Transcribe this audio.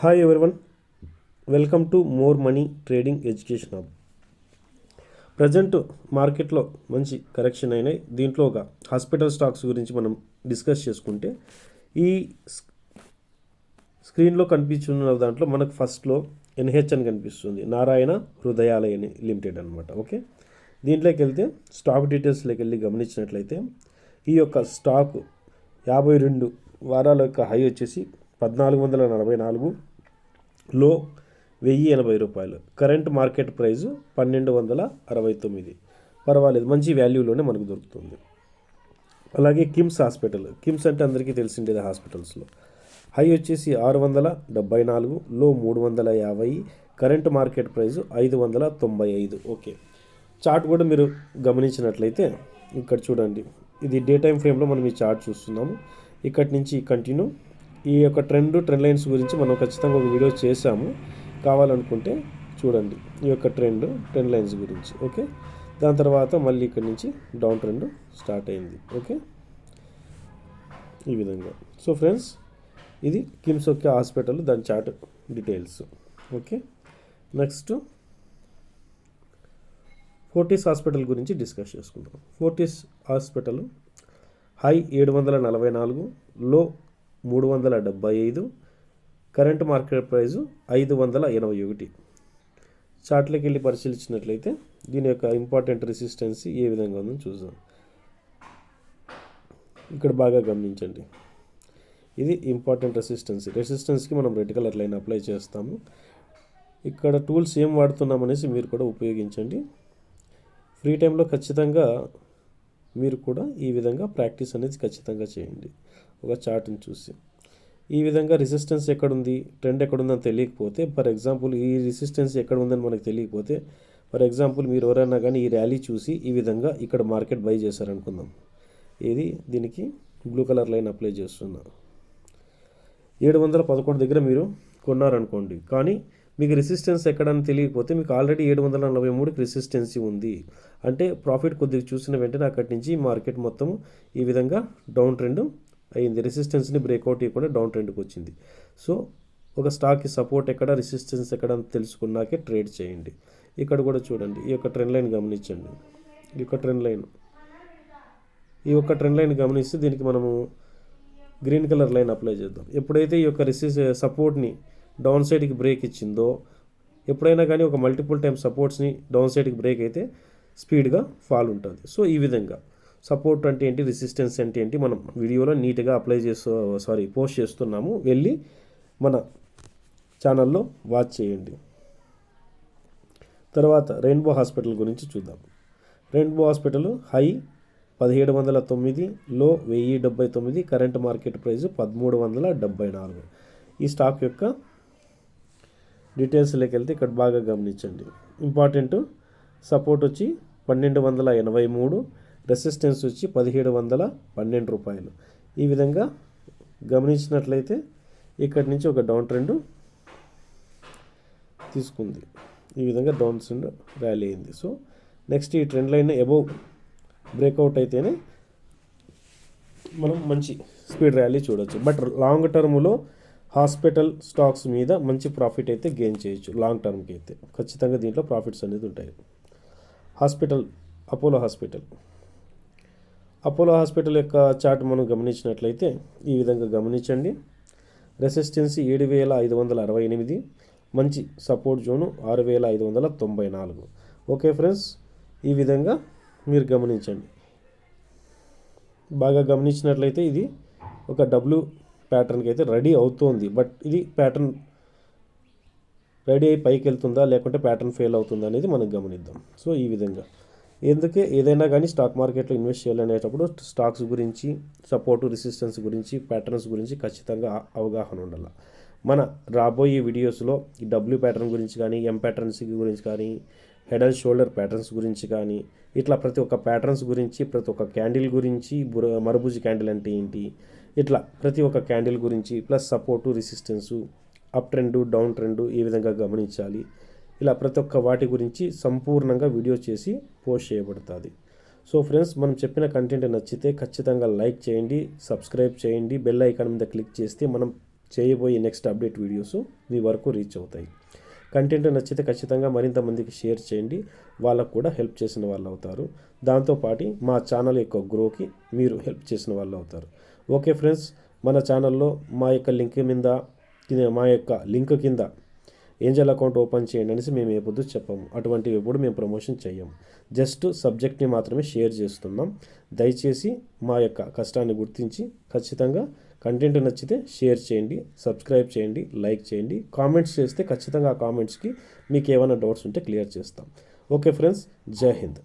Hi everyone welcome to more money trading education hub present మార్కెట్లో మంచి correction అయినాయి. దీంట్లో ఒక హాస్పిటల్ స్టాక్స్ గురించి మనం డిస్కస్ చేసుకుంటే ఈ స్క్రీన్లో కనిపిస్తున్న దాంట్లో మనకు ఫస్ట్లో ఎన్హెచ్ అని కనిపిస్తుంది. నారాయణ హృదయాలయ లిమిటెడ్ అనమాట ఓకే? దీంట్లోకి వెళ్తే స్టాక్ డీటెయిల్స్లోకి వెళ్ళి గమనించినట్లయితే ఈ యొక్క స్టాక్ యాభై రెండు వారాల యొక్క హై వచ్చేసి పద్నాలుగు వందల నలభై నాలుగు లో వెయ్యి ఎనభై రూపాయలు. కరెంట్ మార్కెట్ ప్రైజు పన్నెండు వందల అరవై తొమ్మిది. పర్వాలేదు మంచి వాల్యూలోనే మనకు దొరుకుతుంది. అలాగే కిమ్స్ హాస్పిటల్. కిమ్స్ అంటే అందరికీ తెలిసిండేది హాస్పిటల్స్లో. హై వచ్చేసి ఆరు వందల డెబ్బై నాలుగు లో మూడు వందల యాభై కరెంట్ మార్కెట్ ప్రైజు ఐదు వందల తొంభై ఐదు. ఓకే. చార్ట్ కూడా మీరు గమనించినట్లయితే ఇక్కడ చూడండి. ఇది డే టైం ఫ్రేమ్లో మనం ఈ చార్ట్ చూస్తున్నాము. ఇక్కడి నుంచి కంటిన్యూ. ఈ యొక్క ట్రెండ్ ట్రెండ్ లైన్స్ గురించి మనం ఖచ్చితంగా ఒక వీడియో చేసాము కావాలనుకుంటే చూడండి ఈ యొక్క ట్రెండ్ ట్రెండ్ లైన్స్ గురించి ఓకే? దాని తర్వాత మళ్ళీ ఇక్కడ నుంచి డౌన్ ట్రెండ్ స్టార్ట్ అయింది ఓకే? ఈ విధంగా. సో ఫ్రెండ్స్ ఇది కిమ్స్ ఒకే హాస్పిటల్ దాని chart details okay? Next Fortis hospital గురించి డిస్కస్ చేసుకుందాం. ఫోర్టీస్ హాస్పిటల్ హై ఏడు వందల నలభై నాలుగు లో మూడు వందల డెబ్బై ఐదు. కరెంట్ మార్కెట్ ప్రైజు ఐదు వందల ఎనభై ఒకటి. చార్ట్లోకి వెళ్ళి పరిశీలించినట్లయితే దీని యొక్క ఇంపార్టెంట్ రెసిస్టెన్సీ ఏ విధంగా ఉందో చూద్దాం. ఇక్కడ బాగా గమనించండి. ఇది ఇంపార్టెంట్ రెసిస్టెన్సీ. రెసిస్టెన్స్కి మనం రెడ్ కలర్ లైన్ అప్లై చేస్తాము. ఇక్కడ టూల్స్ ఏం వాడుతున్నాం అనేసి మీరు కూడా ఉపయోగించండి. ఫ్రీ టైంలో ఖచ్చితంగా మీరు కూడా ఈ విధంగా ప్రాక్టీస్ అనేది ఖచ్చితంగా చేయండి. ఒక చార్ట్ని చూసి. ఈ విధంగా రెసిస్టెన్స్ ఎక్కడుంది? ట్రెండ్ ఎక్కడుందని తెలియకపోతే ఫర్ ఎగ్జాంపుల్ ఈ రెసిస్టెన్స్ ఎక్కడ ఉందని మనకు తెలియకపోతే ఫర్ ఎగ్జాంపుల్ మీరు ఎవరైనా కానీ ఈ ర్యాలీ చూసి ఈ విధంగా ఇక్కడ మార్కెట్ బై చేశారనుకుందాం. ఇది దీనికి బ్లూ కలర్ లైన్ అప్లై చేస్తున్నా. ఏడు వందల పదకొండు దగ్గర మీరు కొన్నారనుకోండి. కానీ మీకు రెసిస్టెన్స్ ఎక్కడని తెలియకపోతే మీకు ఆల్రెడీ ఏడు వందల నలభై మూడుకి రెసిస్టెన్సీ ఉంది. అంటే ప్రాఫిట్ కొద్దిగా చూసిన వెంటనే అక్కడి నుంచి మార్కెట్ మొత్తం ఈ విధంగా డౌన్ ట్రెండ్ అయింది. రెసిస్టెన్స్ని బ్రేక్అవుట్ ఇవ్వకుండా డౌన్ ట్రెండ్కి వచ్చింది. సో ఒక స్టాక్కి సపోర్ట్ ఎక్కడ రెసిస్టెన్స్ ఎక్కడ తెలుసుకున్నాకే ట్రేడ్ చేయండి. ఇక్కడ కూడా చూడండి ఈ యొక్క ట్రెండ్ లైన్ గమనించండి. ఈ యొక్క ట్రెండ్ లైన్ ఈ యొక్క ట్రెండ్ లైన్ గమనిస్తే దీనికి మనము గ్రీన్ కలర్ లైన్ అప్లై చేద్దాం. ఎప్పుడైతే ఈ యొక్క రెసిస్ సపోర్ట్ని డౌన్ సైడ్కి బ్రేక్ ఇచ్చిందో ఎప్పుడైనా కానీ ఒక మల్టిపుల్ టైమ్ సపోర్ట్స్ని డౌన్ సైడ్కి బ్రేక్ అయితే స్పీడ్గా ఫాల్ ఉంటుంది. సో ఈ విధంగా. సపోర్ట్ అంటే ఏంటి? రెసిస్టెన్స్ అంటే ఏంటి? మనం వీడియోలో నీట్గా అప్లై చేస్తూ సారీ పోస్ట్ చేస్తున్నాము. వెళ్ళి మన ఛానల్లో వాచ్ చేయండి. తర్వాత రెయిన్బో హాస్పిటల్ గురించి చూద్దాం. రెయిన్బో హాస్పిటల్ హై పదిహేడు వందల తొమ్మిది లో వెయ్యి డెబ్బై తొమ్మిది కరెంట్ మార్కెట్ ప్రైస్ పదమూడు వందల డెబ్బై నాలుగు. ఈ స్టాక్ యొక్క డీటెయిల్స్లోకి వెళ్తే ఇక్కడ బాగా గమనించండి. ఇంపార్టెంట్ సపోర్ట్ వచ్చి పన్నెండు వందల ఎనభై మూడు రెసిస్టెన్స్ వచ్చి పదిహేడు వందల పన్నెండు రూపాయలు. ఈ విధంగా గమనించినట్లయితే ఇక్కడి నుంచి ఒక డౌన్ ట్రెండ్ తీసుకుంది. ఈ విధంగా డౌన్ ట్రెండ్ ర్యాలీ అయింది. సో నెక్స్ట్ ఈ ట్రెండ్ లైన్ అబోవ్ బ్రేక్అవుట్ అయితేనే మనం మంచి స్పీడ్ ర్యాలీ చూడవచ్చు బట్ లాంగ్ టర్మ్లో హాస్పిటల్ స్టాక్స్ మీద మంచి ప్రాఫిట్ అయితే గెయిన్ చేయొచ్చు లాంగ్ టర్మ్కి అయితే. ఖచ్చితంగా దీంట్లో ప్రాఫిట్స్ అనేది ఉంటాయి. Hospital Apollo hospital. Apollo hospital యొక్క చార్ట్ మనం గమనించినట్లయితే ఈ విధంగా గమనించండి. రెసిస్టెన్సీ ఏడు వేల ఐదు వందల అరవై ఎనిమిది మంచి సపోర్ట్ జోను ఆరు వేల ఐదు వందల తొంభై నాలుగు. ఓకే ఫ్రెండ్స్ ఈ విధంగా మీరు గమనించండి. బాగా గమనించినట్లయితే ఇది ఒక డబ్ల్యూ ప్యాటర్న్కి అయితే రెడీ అవుతోంది. బట్ ఇది ప్యాటర్న్ రెడీ అయి పైకి వెళ్తుందా లేకుంటే ప్యాటర్న్ ఫెయిల్ అవుతుందా అనేది మనం గమనిద్దాం. సో ఈ విధంగా. ఎందుకే ఏదైనా కానీ స్టాక్ మార్కెట్లో ఇన్వెస్ట్ చేయాలనేటప్పుడు స్టాక్స్ గురించి సపోర్టు రెసిస్టెన్స్ గురించి ప్యాటర్న్స్ గురించి ఖచ్చితంగా అవగాహన ఉండాలి. మన రాబోయే వీడియోస్లో ఈ డబ్ల్యూ ప్యాటర్న్ గురించి కానీ ఎం ప్యాటర్న్స్ గురించి కానీ హెడ్ అండ్ షోల్డర్ ప్యాటర్న్స్ గురించి కానీ ఇట్లా ప్రతి ఒక్క ప్యాటర్న్స్ గురించి ప్రతి ఒక్క క్యాండిల్ గురించి బుర మరబుజి క్యాండిల్ అంటే ఏంటి ఇట్లా ప్రతి ఒక్క క్యాండిల్ గురించి plus support resistance up trend down trend ఏ విధంగా గమనించాలి. ఇలా ప్రతి ఒక్క వాటి గురించి సంపూర్ణంగా వీడియో చేసి పోస్ట్ చేయబడుతుంది. సో ఫ్రెండ్స్ మనం చెప్పిన కంటెంట్ నచ్చితే ఖచ్చితంగా లైక్ చేయండి సబ్స్క్రైబ్ చేయండి బెల్ ఐకాన్ మీద క్లిక్ చేస్తే మనం చేయబోయే నెక్స్ట్ అప్డేట్ వీడియోస్ మీ వరకు రీచ్ అవుతాయి. కంటెంట్ నచ్చితే ఖచ్చితంగా మరింత మందికి షేర్ చేయండి వాళ్ళకు కూడా హెల్ప్ చేసిన వాళ్ళు అవుతారు. దాంతోపాటు మా ఛానల్ యొక్క గ్రోకి మీరు హెల్ప్ చేసిన వాళ్ళు అవుతారు. ఓకే ఫ్రెండ్స్ మన ఛానల్లో మా యొక్క లింక్ మీద మా యొక్క లింక్ కింద ఏంజల్ అకౌంట్ ఓపెన్ చేయండి అనేసి మేము ఎప్పుడు పొద్దు చెప్పాము. అటువంటివి ఎప్పుడు మేము ప్రమోషన్ చేయము జస్ట్ సబ్జెక్ట్ని మాత్రమే షేర్ చేస్తున్నాం. దయచేసి మా యొక్క కష్టాన్ని గుర్తించి ఖచ్చితంగా కంటెంట్ నచ్చితే షేర్ చేయండి సబ్స్క్రైబ్ చేయండి లైక్ చేయండి. కామెంట్స్ చేస్తే ఖచ్చితంగా ఆ కామెంట్స్కి మీకు ఏమైనా డౌట్స్ ఉంటే క్లియర్ చేస్తాం. ఓకే ఫ్రెండ్స్ జై హింద్.